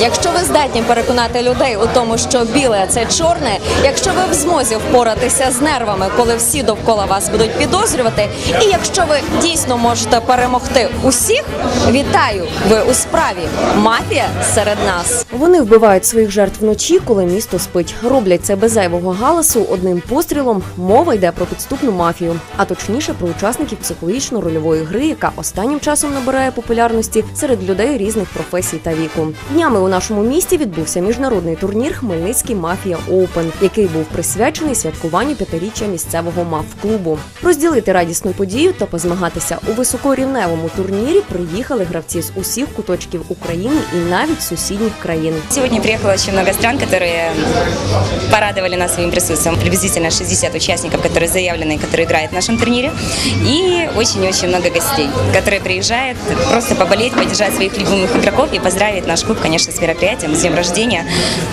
Якщо ви здатні переконати людей у тому, що біле це чорне, якщо ви в змозі впоратися з нервами, коли всі довкола вас будуть підозрювати, і якщо ви дійсно можете перемогти усіх, вітаю! Ви у справі. Мафія серед нас. Вони вбивають своїх жертв вночі, коли місто спить. Роблять це без зайвого галасу одним пострілом. Мова йде про підступну мафію, а точніше про учасників психологічно-рольової гри, яка останнім часом набирає популярності серед людей різних професій та віку. Днями у нашому місті відбувся міжнародний турнір Хмельницький Мафія Оупен, який був присвячений святкуванню п'ятиріччя місцевого маф-клубу. Розділити радісну подію та позмагатися у високорівневому турнірі приїхали гравці з усіх куточків України і навіть сусідніх країн. Сегодня приехало очень много стран, которые порадовали нас своим присутствием. Приблизительно 60 участников, которые заявлены, которые играют в нашем турнире. И очень-очень много гостей, которые приезжают просто поболеть, поддержать своих любимых игроков и поздравить наш клуб, конечно, с мероприятием, с днем рождения.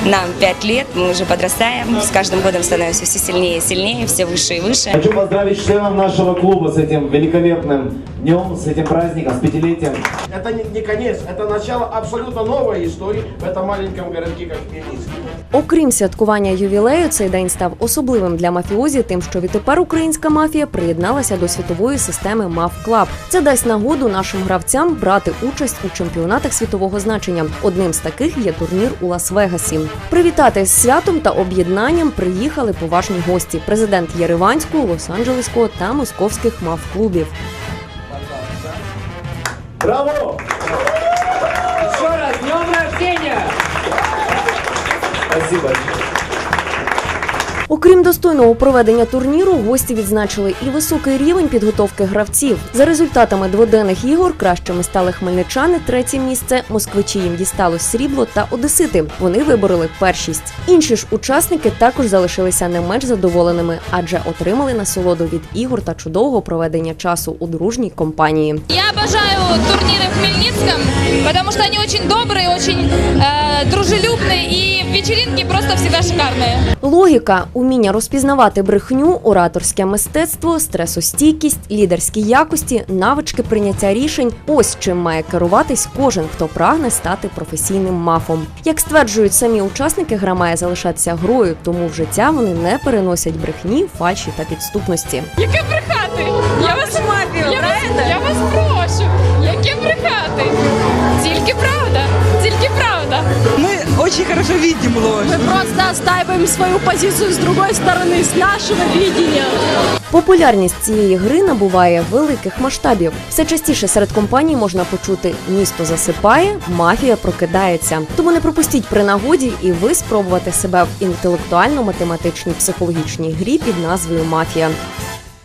Нам 5 лет, мы уже подрастаем, с каждым годом становимся все сильнее и сильнее, все выше и выше. Хочу поздравить членов нашего клуба с этим великолепным днем, с этим праздником, с пятилетием. Это не, не конец, это начало абсолютно новой истории в этом маленьком городке, как Хмельницкий. Окрім святкування ювілею, цей день став особливим для мафіозі, тим, що відтепер українська мафія приєдналася до світової системи Маф Клаб. Це дасть нагоду нашим гравцям брати участь у чемпіонатах світового значення. Одним з таких є турнір у Лас-Вегасі. Привітати з святом та об'єднанням приїхали поважні гості: президент Єреванського, Лос-Анджелеського та московських мав клубів. Браво! Ще раз, днем рождения! Спасибо. Окрім достойного проведення турніру, гості відзначили і високий рівень підготовки гравців. За результатами дводенних ігор кращими стали хмельничани, третє місце. Москвичі їм дісталось срібло та одесити. Вони вибороли першість. Інші ж учасники також залишилися не менш задоволеними, адже отримали насолоду від ігор та чудового проведення часу у дружній компанії. Я обожаю турниры в Хмельницком, потому что они очень добрые, очень э, дружелюбные и вечеринки просто всегда шикарные. Логіка, уміння розпізнавати брехню, ораторське мистецтво, стресостійкість, лідерські якості, навички прийняття рішень ось чим має керуватись кожен, хто прагне стати професійним мафом. Як стверджують самі учасники, гра має залишатися грою, тому в життя вони не переносять брехні, фальші та підступності. Яке брехати? Я вас мафію, я вас, я вас прошу. Яке брехати? Тільки правда Мы очень хорошо видим ложь. Мы просто отстаиваем свою позицию с другой стороны, с нашего видения. Популярність цієї гри набуває великих масштабів. Все частіше серед компаній можна почути місто засипає, мафія прокидається. Тому не пропустіть при нагоді і ви спробувати себе в інтелектуально-математичній психологічній грі під назвою Мафія.